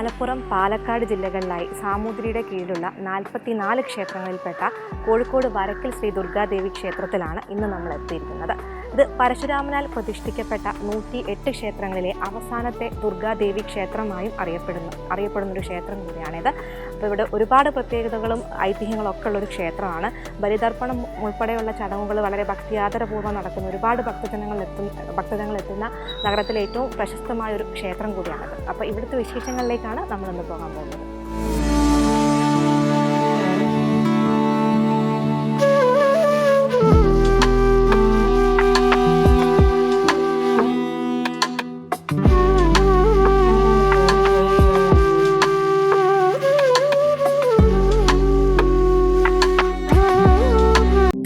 മലപ്പുറം പാലക്കാട് ജില്ലകളിലായി സാമൂതിരിയുടെ കീഴിലുള്ള നാൽപ്പത്തിനാല് ക്ഷേത്രങ്ങളിൽപ്പെട്ട കോഴിക്കോട് വരക്കൽ ശ്രീ ദുർഗാദേവി ക്ഷേത്രത്തിലാണ് ഇന്ന് നമ്മൾ എത്തിയിരിക്കുന്നത്. ഇത് പരശുരാമനാൽ പ്രതിഷ്ഠിക്കപ്പെട്ട നൂറ്റി എട്ട് ക്ഷേത്രങ്ങളിലെ അവസാനത്തെ ദുർഗാദേവി ക്ഷേത്രമായും അറിയപ്പെടുന്നു. അറിയപ്പെടുന്ന ഒരു ക്ഷേത്രം കൂടിയാണിത്. അപ്പോൾ ഇവിടെ ഒരുപാട് പ്രത്യേകതകളും ഐതിഹ്യങ്ങളും ഒക്കെ ഉള്ള ഒരു ക്ഷേത്രമാണ്. ബലിതർപ്പണം ഉൾപ്പെടെയുള്ള ചടങ്ങുകൾ വളരെ ഭക്തിയാദരപൂർവം നടക്കുന്ന ഒരുപാട് ഭക്തജനങ്ങൾ എത്തുന്ന ഭക്തജനങ്ങൾ എത്തുന്ന നഗരത്തിലെ ഏറ്റവും പ്രശസ്തമായ ഒരു ക്ഷേത്രം കൂടിയാണിത്. അപ്പോൾ ഇവിടുത്തെ വിശേഷങ്ങളിലേക്കാണ് നമ്മളിന്ന് പോകാൻ പോകുന്നത്.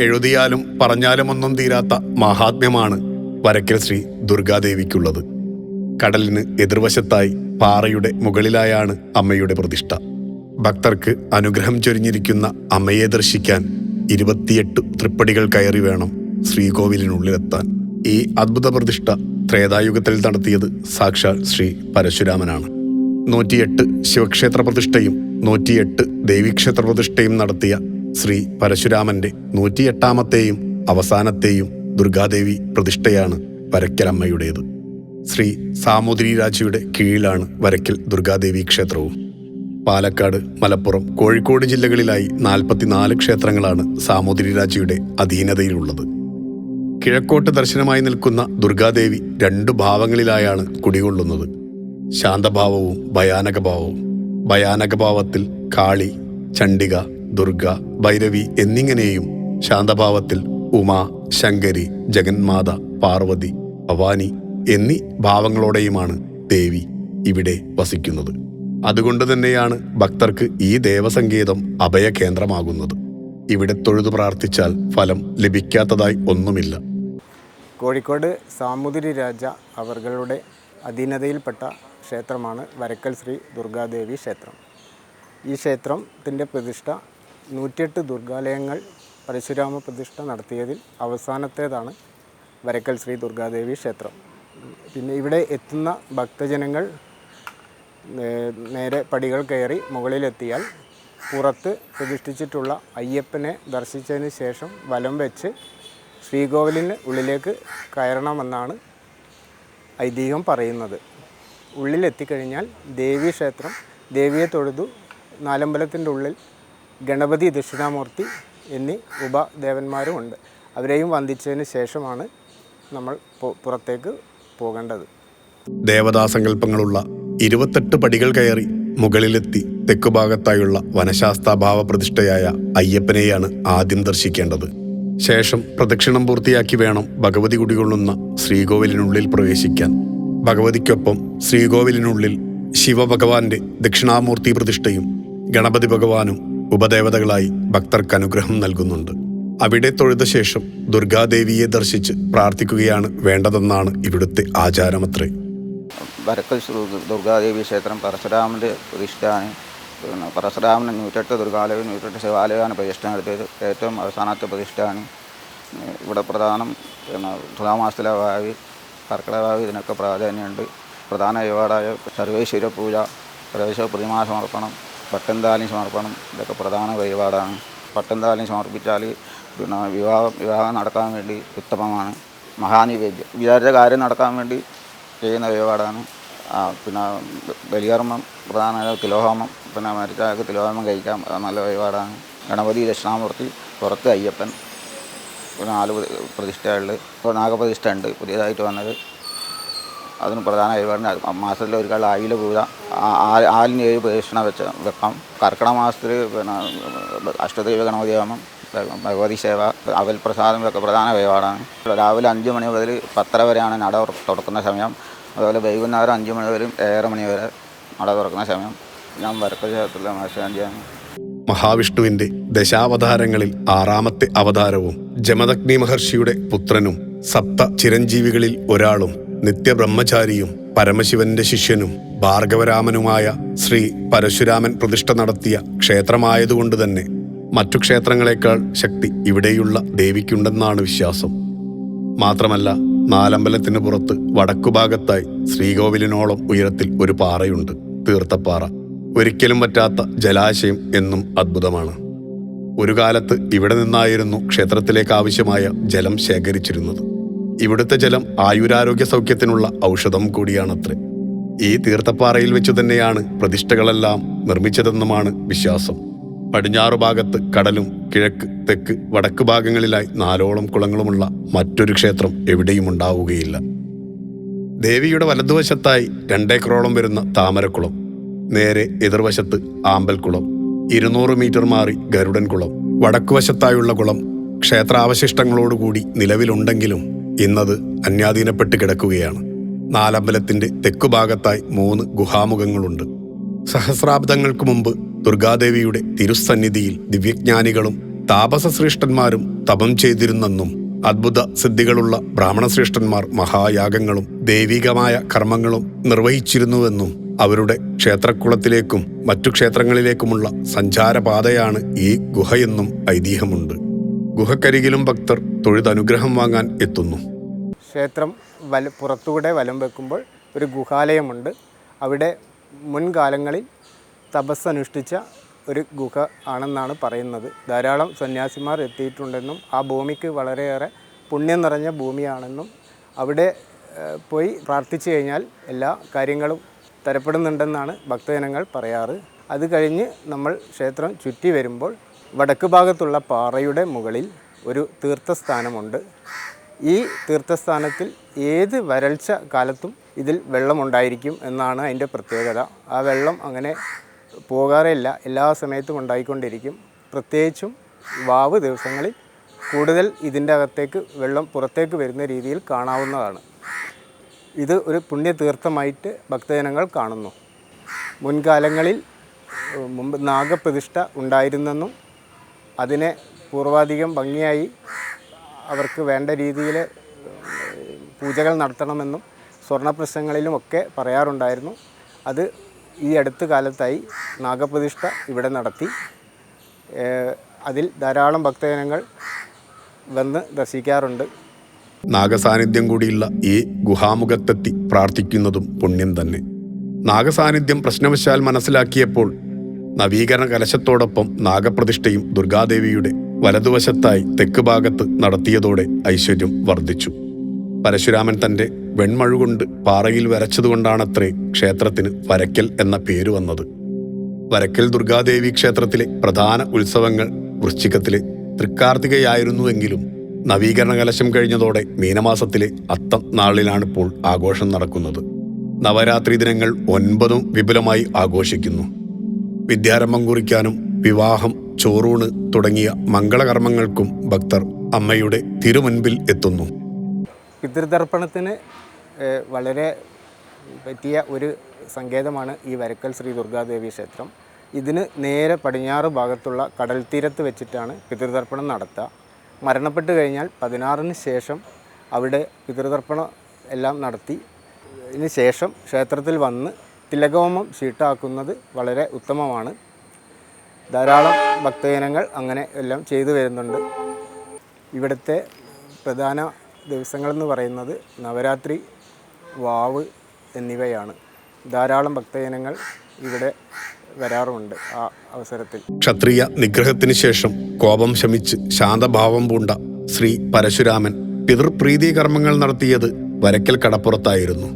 എഴുതിയാലും പറഞ്ഞാലും ഒന്നും തീരാത്ത മഹാത്മ്യമാണ് വരക്കൽ ശ്രീ ദുർഗാദേവിക്കുള്ളത്. കടലിന് എതിർവശത്തായി പാറയുടെ മുകളിലായാണ് അമ്മയുടെ പ്രതിഷ്ഠ. ഭക്തർക്ക് അനുഗ്രഹം ചൊരിഞ്ഞിരിക്കുന്ന അമ്മയെ ദർശിക്കാൻ ഇരുപത്തിയെട്ട് തൃപ്പടികൾ കയറി വേണം ശ്രീകോവിലിനുള്ളിലെത്താൻ. ഈ അദ്ഭുത പ്രതിഷ്ഠ ത്രേതായുഗത്തിൽ നടത്തിയത് സാക്ഷാൽ ശ്രീ പരശുരാമനാണ്. നൂറ്റിയെട്ട് ശിവക്ഷേത്ര പ്രതിഷ്ഠയും നൂറ്റിയെട്ട് ദേവീക്ഷേത്ര പ്രതിഷ്ഠയും നടത്തിയ ശ്രീ പരശുരാമന്റെ നൂറ്റിയെട്ടാമത്തെയും അവസാനത്തെയും ദുർഗാദേവി പ്രതിഷ്ഠയാണ് വരക്കലമ്മയുടേത് ശ്രീ സാമൂതിരി രാജയുടെ കീഴിലാണ് വരക്കൽ ദുർഗാദേവി ക്ഷേത്രവും. പാലക്കാട് മലപ്പുറം കോഴിക്കോട് ജില്ലകളിലായി നാൽപ്പത്തിനാല് ക്ഷേത്രങ്ങളാണ് സാമൂതിരി രാജയുടെ അധീനതയിലുള്ളത്. കിഴക്കോട്ട് ദർശനമായി നിൽക്കുന്ന ദുർഗാദേവി രണ്ടു ഭാവങ്ങളിലായാണ് കുടികൊള്ളുന്നത്. ശാന്തഭാവവും ഭയാനകഭാവവും. ഭയാനകഭാവത്തിൽ കാളി ചണ്ഡിക ദുർഗ ഭൈരവി എന്നിങ്ങനെയും ശാന്തഭാവത്തിൽ ഉമ ശങ്കരി ജഗന്മാത പാർവതി ഭവാനി എന്നീ ഭാവങ്ങളോടെയുമാണ് ദേവി ഇവിടെ വസിക്കുന്നത്. അതുകൊണ്ട് തന്നെയാണ് ഭക്തർക്ക് ഈ ദേവസങ്കേതം അഭയകേന്ദ്രമാകുന്നത്. ഇവിടെ തൊഴുതു പ്രാർത്ഥിച്ചാൽ ഫലം ലഭിക്കാത്തതായി ഒന്നുമില്ല. കോഴിക്കോട് സാമൂതിരി രാജ അവരുടെ അധീനതയിൽപ്പെട്ട ക്ഷേത്രമാണ് വരക്കൽ ശ്രീ ദുർഗാദേവി ക്ഷേത്രം. ഈ ക്ഷേത്രത്തിന്റെ പ്രതിഷ്ഠ നൂറ്റിയെട്ട് ദുർഗാലയങ്ങൾ പരശുരാമ പ്രതിഷ്ഠ നടത്തിയതിൽ അവസാനത്തേതാണ് വരക്കൽ ശ്രീ ദുർഗാദേവി ക്ഷേത്രം. പിന്നെ ഇവിടെ എത്തുന്ന ഭക്തജനങ്ങൾ നേരെ പടികൾ കയറി മുകളിലെത്തിയാൽ പുറത്ത് പ്രതിഷ്ഠിച്ചിട്ടുള്ള അയ്യപ്പനെ ദർശിച്ചതിന് ശേഷം വലം വെച്ച് ശ്രീകോവിലിന് ഉള്ളിലേക്ക് കയറണമെന്നാണ് ഐതിഹ്യം പറയുന്നത്. ഉള്ളിലെത്തിക്കഴിഞ്ഞാൽ ദേവീ ക്ഷേത്രം ദേവിയെ തൊഴുതു നാലമ്പലത്തിന്റെ ഉള്ളിൽ ഗണപതി ദക്ഷിണാമൂർത്തി എന്നീ ഉപദേവന്മാരും ഉണ്ട്. അവരെയും വന്ദിച്ചതിന് ശേഷമാണ് നമ്മൾ പുറത്തേക്ക് പോകേണ്ടത്. ദേവതാസങ്കല്പങ്ങളുള്ള ഇരുപത്തെട്ട് പടികൾ കയറി മുകളിലെത്തി തെക്കുഭാഗത്തായുള്ള വനശാസ്താഭാവ പ്രതിഷ്ഠയായ അയ്യപ്പനെയാണ് ആദ്യം ദർശിക്കേണ്ടത്. ശേഷം പ്രദക്ഷിണം പൂർത്തിയാക്കി വേണം ഭഗവതി കുടികൊള്ളുന്ന ശ്രീകോവിലിനുള്ളിൽ പ്രവേശിക്കാൻ. ഭഗവതിക്കൊപ്പം ശ്രീകോവിലിനുള്ളിൽ ശിവഭഗവാന്റെ ദക്ഷിണാമൂർത്തി പ്രതിഷ്ഠയും ഗണപതി ഭഗവാനും ഉപദേവതകളായി ഭക്തർക്ക് അനുഗ്രഹം നൽകുന്നുണ്ട്. അവിടെ തൊഴുത ശേഷം ദുർഗാദേവിയെ ദർശിച്ച് പ്രാർത്ഥിക്കുകയാണ് വേണ്ടതെന്നാണ് ഇവിടുത്തെ ആചാരമത്രേ. വരക്കൽ ദുർഗാദേവി ക്ഷേത്രം പരശുരാമന്റെ പ്രതിഷ്ഠയാണ്. പിന്നെ പരശുരാമന് നൂറ്റെട്ട് ദുർഗാലയം നൂറ്റെട്ട് ശിവാലയമാണ് പ്രതിഷ്ഠ നടത്തിയത്. ഏറ്റവും അവസാനത്തെ പ്രതിഷ്ഠയാണ്. ഇവിടെ പ്രധാനം പിന്നെ തുലാമാസത്തിലെ ഭാവി കർക്കിടഭാവി ഇതിനൊക്കെ പ്രാധാന്യമുണ്ട്. പ്രധാന വഴിപാടായ സർവേശ്വര പൂജ പ്രവേശ പ്രതിമാ സമർപ്പണം പട്ടന്താലി സമർപ്പണം ഇതൊക്കെ പ്രധാന വഴിപാടാണ്. പട്ടന്താലി സമർപ്പിച്ചാൽ പിന്നെ വിവാഹം വിവാഹം നടക്കാൻ വേണ്ടി ഉത്തമമാണ്. മഹാനിവേദ്യം. വിചാരിച്ച കാര്യം നടക്കാൻ വേണ്ടി ചെയ്യുന്ന വഴിപാടാണ്. പിന്നെ ബലികർമ്മം പ്രധാന തിലോഹോമം പിന്നെ മരിച്ചാൾക്ക് തിലോഹോമം കഴിക്കാം. നല്ല വഴിപാടാണ്. ഗണപതി ദക്ഷിണാമൂർത്തി പുറത്ത് അയ്യപ്പൻ പിന്നെ നാല് പ്രതിഷ്ഠകളിൽ ഇപ്പോൾ നാഗപ്രതിഷ്ഠ ഉണ്ട് പുതിയതായിട്ട് വന്നത്. അതിന് പ്രധാന വഴിപാടിന് മാസത്തിൽ ഒരു കാലം ആയില പൂജ ആലിന് ഏഴ് പ്രദക്ഷിണ വെച്ച് വെക്കാം കർക്കിടക മാസത്തിൽ പിന്നെ അഷ്ടദൈവ ഗണപതി ഹോമം ഭഗവതി സേവ അവൽ പ്രസാദം ഇതൊക്കെ പ്രധാന വഴിപാടാണ്. രാവിലെ അഞ്ച് മണി മുതൽ പത്തര വരെയാണ് നട തുറക്കുന്ന സമയം. അതുപോലെ വൈകുന്നേരം അഞ്ച് മണി വരെ ഏഴര മണി വരെ നട തുറക്കുന്ന സമയം. ഞാൻ വരക്ക ക്ഷേത്രത്തിലെ മത്സ്യാഞ്ചിയാണ് മഹാവിഷ്ണുവിന്റെ ദശാവതാരങ്ങളിൽ ആറാമത്തെ അവതാരവും ജമദഗ്നി മഹർഷിയുടെ പുത്രനും സപ്ത ചിരഞ്ജീവികളിൽ ഒരാളും നിത്യബ്രഹ്മചാരിയും പരമശിവന്റെ ശിഷ്യനും ഭാർഗവരാമനുമായ ശ്രീ പരശുരാമൻ പ്രതിഷ്ഠ നടത്തിയ ക്ഷേത്രമായതുകൊണ്ട് തന്നെ മറ്റു ക്ഷേത്രങ്ങളെക്കാൾ ശക്തി ഇവിടെയുള്ള ദേവിക്കുണ്ടെന്നാണ് വിശ്വാസം. മാത്രമല്ല നാലമ്പലത്തിന് പുറത്ത് വടക്കുഭാഗത്തായി ശ്രീകോവിലിനോളം ഉയരത്തിൽ ഒരു പാറയുണ്ട് തീർത്ഥപ്പാറ. ഒരിക്കലും പറ്റാത്ത ജലാശയം എന്നും അത്ഭുതമാണ്. ഒരു കാലത്ത് ഇവിടെ നിന്നായിരുന്നു ക്ഷേത്രത്തിലേക്ക് ആവശ്യമായ ജലം ശേഖരിച്ചിരുന്നത്. ഇവിടുത്തെ ജലം ആയുരാരോഗ്യ സൗഖ്യത്തിനുള്ള ഔഷധം കൂടിയാണത്രേ. ഈ തീർത്ഥപ്പാറയിൽ വെച്ചു തന്നെയാണ് പ്രതിഷ്ഠകളെല്ലാം നിർമ്മിച്ചതെന്നുമാണ് വിശ്വാസം. പടിഞ്ഞാറു ഭാഗത്ത് കടലും കിഴക്ക് തെക്ക് വടക്ക് ഭാഗങ്ങളിലായി നാലോളം കുളങ്ങളുമുള്ള മറ്റൊരു ക്ഷേത്രം എവിടെയും ഉണ്ടാവുകയില്ല. ദേവിയുടെ വലതുവശത്തായി രണ്ടേക്കറോളം വരുന്ന താമരക്കുളം നേരെ എതിർവശത്ത് ആമ്പൽക്കുളം ഇരുന്നൂറ് മീറ്റർ മാറി ഗരുഡൻ കുളം. വടക്കുവശത്തായുള്ള കുളം ക്ഷേത്രാവശിഷ്ടങ്ങളോടുകൂടി നിലവിലുണ്ടെങ്കിലും ഇന്നത് അന്യാധീനപ്പെട്ട് കിടക്കുകയാണ്. നാലമ്പലത്തിന്റെ തെക്കുഭാഗത്തായി മൂന്ന് ഗുഹാമുഖങ്ങളുണ്ട്. സഹസ്രാബ്ദങ്ങൾക്ക് മുമ്പ് ദുർഗാദേവിയുടെ തിരുസന്നിധിയിൽ ദിവ്യജ്ഞാനികളും താപസശ്രേഷ്ഠന്മാരും തപം ചെയ്തിരുന്നെന്നും അത്ഭുത സിദ്ധികളുള്ള ബ്രാഹ്മണശ്രേഷ്ഠന്മാർ മഹായാഗങ്ങളും ദൈവികമായ കർമ്മങ്ങളും നിർവഹിച്ചിരുന്നുവെന്നും അവരുടെ ക്ഷേത്രക്കുളത്തിലേക്കും മറ്റു ക്ഷേത്രങ്ങളിലേക്കുമുള്ള സഞ്ചാരപാതയാണ് ഈ ഗുഹയെന്നും ഐതിഹ്യമുണ്ട്. ഗുഹക്കരികിലും ഭക്തർ തൊഴുതനുഗ്രഹം വാങ്ങാൻ എത്തുന്നു. ക്ഷേത്രം വല പുറത്തുകൂടെ വലം വെക്കുമ്പോൾ ഒരു ഗുഹാലയമുണ്ട്. അവിടെ മുൻകാലങ്ങളിൽ തപസ്സനുഷ്ഠിച്ച ഒരു ഗുഹ ആണെന്നാണ് പറയുന്നത്. ധാരാളം സന്യാസിമാർ എത്തിയിട്ടുണ്ടെന്നും ആ ഭൂമിക്ക് വളരെയേറെ പുണ്യം നിറഞ്ഞ ഭൂമിയാണെന്നും അവിടെ പോയി പ്രാർത്ഥിച്ചു കഴിഞ്ഞാൽ എല്ലാ കാര്യങ്ങളും തരപ്പെടുന്നുണ്ടെന്നാണ് ഭക്തജനങ്ങൾ പറയാറ്. അത് കഴിഞ്ഞ് നമ്മൾ ക്ഷേത്രം ചുറ്റി വരുമ്പോൾ വടക്ക് ഭാഗത്തുള്ള പാറയുടെ മുകളിൽ ഒരു തീർത്ഥസ്ഥാനമുണ്ട്. ഈ തീർത്ഥസ്ഥാനത്തിൽ ഏത് വരൾച്ച കാലത്തും ഇതിൽ വെള്ളമുണ്ടായിരിക്കും എന്നാണ് അതിന്റെ പ്രത്യേകത. ആ വെള്ളം അങ്ങനെ പോകാറില്ല എല്ലാ സമയത്തും ഉണ്ടായിക്കൊണ്ടിരിക്കും. പ്രത്യേകിച്ചും വാവ് ദിവസങ്ങളിൽ കൂടുതൽ ഇതിന്റെ അകത്തേക്ക് വെള്ളം പുറത്തേക്ക് വരുന്ന രീതിയിൽ കാണാവുന്നതാണ്. ഇത് ഒരു പുണ്യതീർത്ഥമായിട്ട് ഭക്തജനങ്ങൾ കാണുന്നു. മുൻകാലങ്ങളിൽ മുമ്പ് നാഗപ്രതിഷ്ഠ ഉണ്ടായിരുന്നെന്നും അതിനെ പൂർവാധികം ഭംഗിയായി അവർക്ക് വേണ്ട രീതിയിൽ പൂജകൾ നടത്തണമെന്നും സ്വർണപ്രശ്നങ്ങളിലുമൊക്കെ പറയാറുണ്ടായിരുന്നു. അത് ഈ അടുത്ത കാലത്തായി നാഗപ്രതിഷ്ഠ ഇവിടെ നടത്തി. അതിൽ ധാരാളം ഭക്തജനങ്ങൾ വന്ന് ദർശിക്കാറുണ്ട്. നാഗസാന്നിധ്യം കൂടിയുള്ള ഈ ഗുഹാമുഖത്തെത്തി പ്രാർത്ഥിക്കുന്നതും പുണ്യം തന്നെ. നാഗസാന്നിധ്യം പ്രശ്നവശാൽ മനസ്സിലാക്കിയപ്പോൾ നവീകരണ കലശത്തോടൊപ്പം നാഗപ്രതിഷ്ഠയും ദുർഗാദേവിയുടെ വലതുവശത്തായി തെക്ക് ഭാഗത്ത് നടത്തിയതോടെ ഐശ്വര്യം വർദ്ധിച്ചു. പരശുരാമൻ തന്റെ വെൺമഴുകൊണ്ട് പാറയിൽ വരച്ചതുകൊണ്ടാണത്രേ ക്ഷേത്രത്തിന് വരക്കൽ എന്ന പേര് വന്നത്. വരക്കൽ ദുർഗാദേവി ക്ഷേത്രത്തിലെ പ്രധാന ഉത്സവങ്ങൾ വൃശ്ചികത്തിലെ തൃക്കാർത്തികയായിരുന്നുവെങ്കിലും നവീകരണ കലശം കഴിഞ്ഞതോടെ മീനമാസത്തിലെ അത്തം നാളിലാണിപ്പോൾ ആഘോഷം നടക്കുന്നത്. നവരാത്രി ദിനങ്ങൾ ഒൻപതും വിപുലമായി ആഘോഷിക്കുന്നു. വിദ്യാരംഭം കുറിക്കാനും വിവാഹം ചോറൂണ് തുടങ്ങിയ മംഗളകർമ്മങ്ങൾക്കും ഭക്തർ അമ്മയുടെ തിരുമുൻപിൽ എത്തുന്നു. പിതൃതർപ്പണത്തിന് വളരെ പറ്റിയ ഒരു സങ്കേതമാണ് ഈ വരക്കൽ ശ്രീ ദുർഗാദേവി ക്ഷേത്രം. ഇതിന് നേരെ പടിഞ്ഞാറ് ഭാഗത്തുള്ള കടൽ തീരത്ത് വെച്ചിട്ടാണ് പിതൃതർപ്പണം നടത്തുക മരണപ്പെട്ട് കഴിഞ്ഞാൽ പതിനാറിന് ശേഷം അവിടെ പിതൃതർപ്പണം എല്ലാം നടത്തി. ഇതിന് ശേഷം ക്ഷേത്രത്തിൽ വന്ന് തിലകോമം ഷീട്ടാക്കുന്നത് വളരെ ഉത്തമമാണ്. ധാരാളം ഭക്തജനങ്ങൾ അങ്ങനെ എല്ലാം ചെയ്തു വരുന്നുണ്ട്. ഇവിടുത്തെ പ്രധാന ദിവസങ്ങളെന്ന് പറയുന്നത് നവരാത്രി വാവ് എന്നിവയാണ്. ധാരാളം ഭക്തജനങ്ങൾ ഇവിടെ വരാറുമുണ്ട് ആ അവസരത്തിൽ. ക്ഷത്രിയ നിഗ്രഹത്തിന് ശേഷം കോപം ശമിച്ച് ശാന്തഭാവം പൂണ്ട ശ്രീ പരശുരാമൻ പിതൃപ്രീതി കർമ്മങ്ങൾ നടത്തിയത് വരക്കൽ കടപ്പുറത്തായിരുന്നു.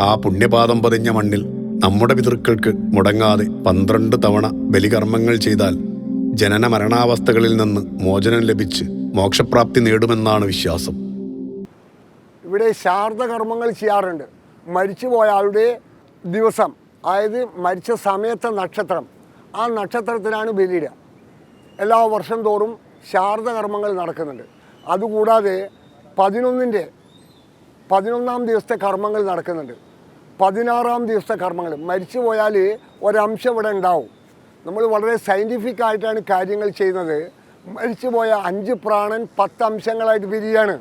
ആ പുണ്യപാദം പതിഞ്ഞ മണ്ണിൽ നമ്മുടെ പിതൃക്കൾക്ക് മുടങ്ങാതെ പന്ത്രണ്ട് തവണ ബലികർമ്മങ്ങൾ ചെയ്താൽ ജനന മരണാവസ്ഥകളിൽ നിന്ന് മോചനം ലഭിച്ച് മോക്ഷപ്രാപ്തി നേടുമെന്നാണ് വിശ്വാസം. ഇവിടെ ശാർദ കർമ്മങ്ങൾ ചെയ്യാറുണ്ട്. മരിച്ചുപോയ ആളുടെ ദിവസം അതായത് മരിച്ച സമയത്തെ നക്ഷത്രം ആ നക്ഷത്രത്തിനാണ് ബലിയിടുക. എല്ലാ വർഷം തോറും ശാരദ കർമ്മങ്ങൾ നടക്കുന്നുണ്ട്. അതുകൂടാതെ പതിനൊന്നിന്റെ പതിനൊന്നാം ദിവസത്തെ കർമ്മങ്ങൾ നടക്കുന്നുണ്ട്. പതിനാറാം ദിവസത്തെ കർമ്മങ്ങൾ മരിച്ചു പോയാൽ ഒരംശം ഇവിടെ ഉണ്ടാവും. നമ്മൾ വളരെ സയന്റിഫിക് ആയിട്ടാണ് കാര്യങ്ങൾ ചെയ്യുന്നത്. മരിച്ചുപോയ അഞ്ച് പ്രാണൻ പത്ത് അംശങ്ങളായിട്ട് പിരിയാണ്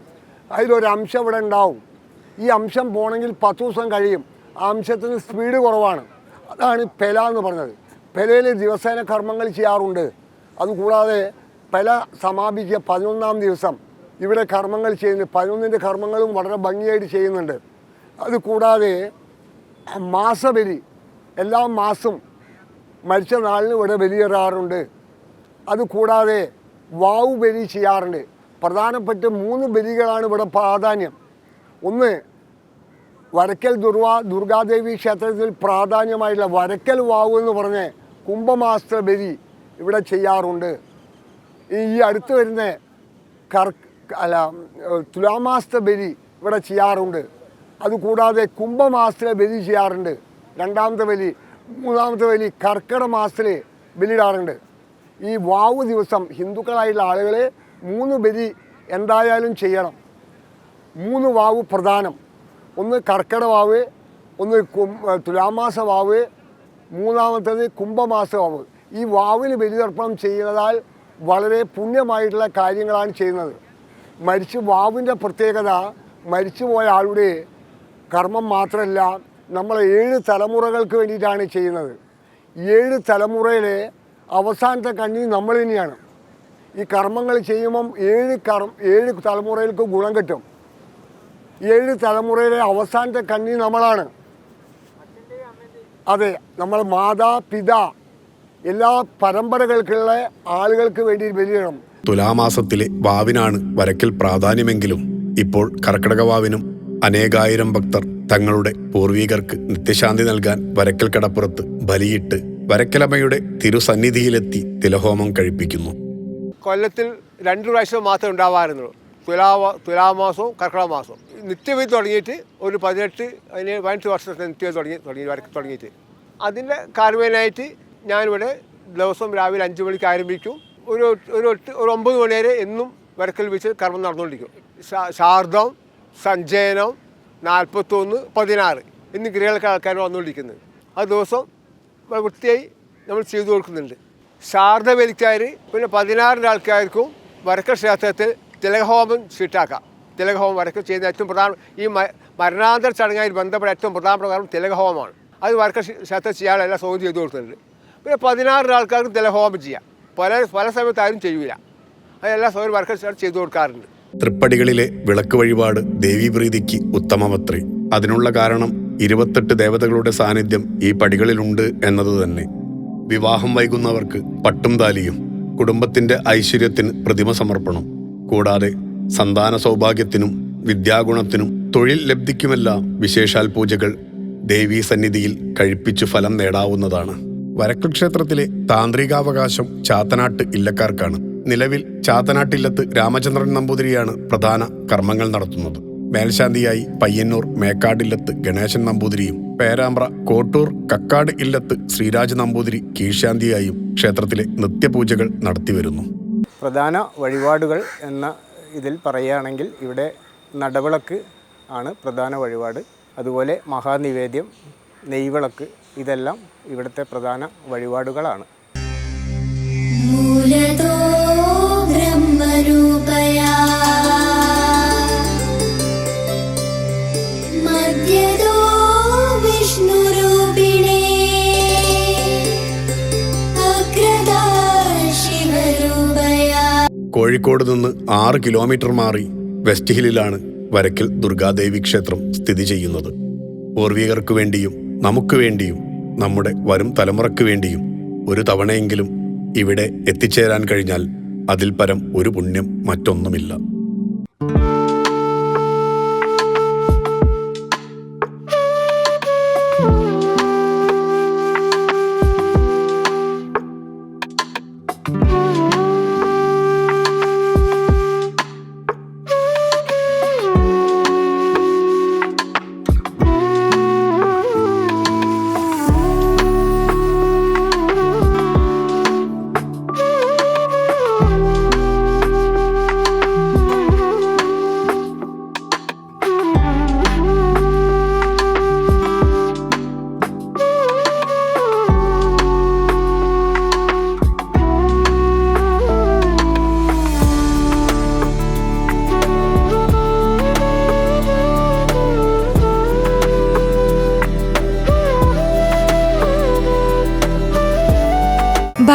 അതിലൊരു അംശം ഇവിടെ ഉണ്ടാവും. ഈ അംശം പോകണമെങ്കിൽ പത്ത് ദിവസം കഴിയും. ആ അംശത്തിന് സ്പീഡ് കുറവാണ്. അതാണ് പെല എന്ന് പറഞ്ഞത്. പെലയിൽ ദിവസേന കർമ്മങ്ങൾ ചെയ്യാറുണ്ട്. അതുകൂടാതെ പെല സമാപിക്കുക പതിനൊന്നാം ദിവസം. ഇവിടെ കർമ്മങ്ങൾ ചെയ്യുന്നുണ്ട് പതിനൊന്നിന്റെ കർമ്മങ്ങളും വളരെ ഭംഗിയായിട്ട് ചെയ്യുന്നുണ്ട്. അതുകൂടാതെ മാസബലി. എല്ലാ മാസം മരിച്ച നാളിന് ഇവിടെ ബലിയേറാറുണ്ട് അതുകൂടാതെ വാവു ബലി ചെയ്യാറുണ്ട്. പ്രധാനപ്പെട്ട മൂന്ന് ബലികളാണ് ഇവിടെ പ്രാധാന്യം. ഒന്ന് വരക്കൽ ദുർവാ ദുർഗാദേവി ക്ഷേത്രത്തിൽ പ്രാധാന്യമായിട്ടുള്ള വരക്കൽ വാവ് എന്ന് പറഞ്ഞ് കുംഭമാസ ബലി ഇവിടെ ചെയ്യാറുണ്ട്. ഈ അടുത്ത് വരുന്ന കർ അല്ല തുലാമാസ്ത്ര ബലി ഇവിടെ ചെയ്യാറുണ്ട്. അതുകൂടാതെ കുംഭമാസത്തിലെ ബലി ചെയ്യാറുണ്ട്. രണ്ടാമത്തെ ബലി മൂന്നാമത്തെ ബലി കർക്കിടക ബലിയിടാറുണ്ട്. ഈ വാവ് ദിവസം ഹിന്ദുക്കളായിട്ടുള്ള ആളുകൾ മൂന്ന് ബലി എന്തായാലും ചെയ്യണം. മൂന്ന് വാവ് പ്രധാനം. ഒന്ന് കർക്കിട വാവ് ഒന്ന് തുലാമാസ വാവ് മൂന്നാമത്തേത് കുംഭമാസ വാവ്. ഈ വാവിന് ബലിതർപ്പണം ചെയ്യുന്നതാൽ വളരെ പുണ്യമായിട്ടുള്ള കാര്യങ്ങളാണ് ചെയ്യുന്നത്. മരിച്ചു വാവിന്റെ പ്രത്യേകത മരിച്ചുപോയ ആളുടെ കർമ്മം മാത്രമല്ല നമ്മൾ ഏഴ് തലമുറകൾക്ക് വേണ്ടിയിട്ടാണ് ചെയ്യുന്നത്. ഏഴ് തലമുറയിലെ അവസാനത്തെ കണ്ണി നമ്മൾ തന്നെയാണ്. ഈ കർമ്മങ്ങൾ ചെയ്യുമ്പം ഏഴ് കർമ്മ ഏഴ് തലമുറകൾക്ക് ഗുണം കിട്ടും. ഏഴ് തലമുറയിലെ അവസാനത്തെ കണ്ണി നമ്മളാണ്. അതെ നമ്മൾ മാതാ പിതാ എല്ലാ പരമ്പരകൾക്കുള്ള ആളുകൾക്ക് വേണ്ടി ബലിയിടണം തുലാമാസത്തിലെ വാവിനാണ് വരക്കൽ പ്രാധാന്യമെങ്കിലും ഇപ്പോൾ കർക്കിടക വാവിനും അനേകായിരം ഭക്തർ തങ്ങളുടെ പൂർവീകർക്ക് നിത്യശാന്തി നൽകാൻ വരക്കൽ കടപ്പുറത്ത് ബലിയിട്ട് വരക്കലമ്മയുടെ തിരുസന്നിധിയിലെത്തി തിലഹോമം കഴിപ്പിക്കുന്നു. കൊല്ലത്തിൽ രണ്ട് പ്രാവശ്യം മാത്രമേ ഉണ്ടാവാറുള്ളൂ. തുലാ തുലാമാസവും കർക്കിടക മാസവും നിത്യവിധി തുടങ്ങിയിട്ട് ഒരു പതിനെട്ട് അതിന് പതിനെട്ട് വർഷത്തെ നിത്യവിധി തുടങ്ങി തുടങ്ങി തുടങ്ങിയിട്ട്. അതിന്റെ കാർമേനായിട്ട് ഞാനിവിടെ ദിവസം രാവിലെ അഞ്ച് മണിക്ക് ആരംഭിക്കും. ഒരു ഒരു എട്ട് ഒരു ഒമ്പത് മണി വരെ എന്നും വരക്കൽ വെച്ച് കർമ്മം നടന്നുകൊണ്ടിരിക്കും. ശാർദം സഞ്ജയനം നാൽപ്പത്തൊന്ന് പതിനാറ് എന്നീ ക്രിയകൾക്ക് ആൾക്കാർ വന്നുകൊണ്ടിരിക്കുന്നത്. ആ ദിവസം വൃത്തിയായി നമ്മൾ ചെയ്തു കൊടുക്കുന്നുണ്ട്. ശാരദ വലിക്കാർ പിന്നെ പതിനാറിന്റെ ആൾക്കാർക്കും വരക്ക ക്ഷേത്രത്തിൽ തിലകഹോമം ചീട്ടാക്കാം തിലകഹോമം വരക്ക ചെയ്യുന്ന ഏറ്റവും പ്രധാന ഈ മരണാന്തര ചടങ്ങായി ബന്ധപ്പെട്ട ഏറ്റവും പ്രധാനപ്പെട്ട കാരണം തിലകഹോമമാണ്. അത് വരക്ക ക്ഷേത്രം ചെയ്യാനെല്ലാം സൗകര്യം ചെയ്തു കൊടുക്കുന്നുണ്ട് പിന്നെ പതിനാറിന് ആൾക്കാർക്ക് തിലഹോമം ചെയ്യാം. പല പല സമയത്ത് ആരും ചെയ്യൂല അതെല്ലാം സൗകര്യം വരക്ക ക്ഷേത്രം ചെയ്തു കൊടുക്കാറുണ്ട്. തൃപ്പടികളിലെ വിളക്ക് വഴിപാട് ദേവീപ്രീതിക്ക് ഉത്തമമത്രേ. അതിനുള്ള കാരണം ഇരുപത്തെട്ട് ദേവതകളുടെ സാന്നിധ്യം ഈ പടികളിലുണ്ട് എന്നത് തന്നെ. വിവാഹം വൈകുന്നവർക്ക് പട്ടും താലിയും കുടുംബത്തിന്റെ ഐശ്വര്യത്തിന് പ്രതിമ സമർപ്പണം കൂടാതെ സന്താന സൗഭാഗ്യത്തിനും വിദ്യാഗുണത്തിനും തൊഴിൽ ലബ്ധിക്കുമെല്ലാം വിശേഷാൽ പൂജകൾ ദേവീ സന്നിധിയിൽ കഴിപ്പിച്ചു ഫലം നേടാവുന്നതാണ്. വരക്കൽ ക്ഷേത്രത്തിലെ താന്ത്രികാവകാശം ചാത്തനാട്ട് ഇല്ലക്കാർക്കാണ്. നിലവിൽ ചാത്തനാട്ടില്ലത്ത് രാമചന്ദ്രൻ നമ്പൂതിരിയാണ് പ്രധാന കർമ്മങ്ങൾ നടത്തുന്നത്. മേൽശാന്തിയായി പയ്യന്നൂർ മേക്കാടില്ലത്ത് ഗണേശൻ നമ്പൂതിരിയും പേരാമ്പ്ര കോട്ടൂർ കക്കാട് ഇല്ലത്ത് ശ്രീരാജ് നമ്പൂതിരി കീഴ്ശാന്തിയായും ക്ഷേത്രത്തിലെ നിത്യപൂജകൾ നടത്തിവരുന്നു പ്രധാന വഴിപാടുകൾ എന്ന ഇതിൽ പറയുകയാണെങ്കിൽ ഇവിടെ നടവിളക്ക് ആണ് പ്രധാന വഴിപാട്. അതുപോലെ മഹാനിവേദ്യം നെയ്വിളക്ക് ഇതെല്ലാം ഇവിടുത്തെ പ്രധാന വഴിപാടുകളാണ്. മൂലതോ കോഴിക്കോട് നിന്ന് ആറ് കിലോമീറ്റർ മാറി വെസ്റ്റ് ഹില്ലിലാണ് വരക്കൽ ദുർഗാദേവി ക്ഷേത്രം സ്ഥിതി ചെയ്യുന്നത്. പൂർവികർക്ക് വേണ്ടിയും നമുക്ക് വേണ്ടിയും നമ്മുടെ വരും തലമുറയ്ക്ക് വേണ്ടിയും ഒരു തവണയെങ്കിലും ഇവിടെ എത്തിച്ചേരാൻ കഴിഞ്ഞാൽ അതിൽ പരം ഒരു പുണ്യം മറ്റൊന്നുമില്ല.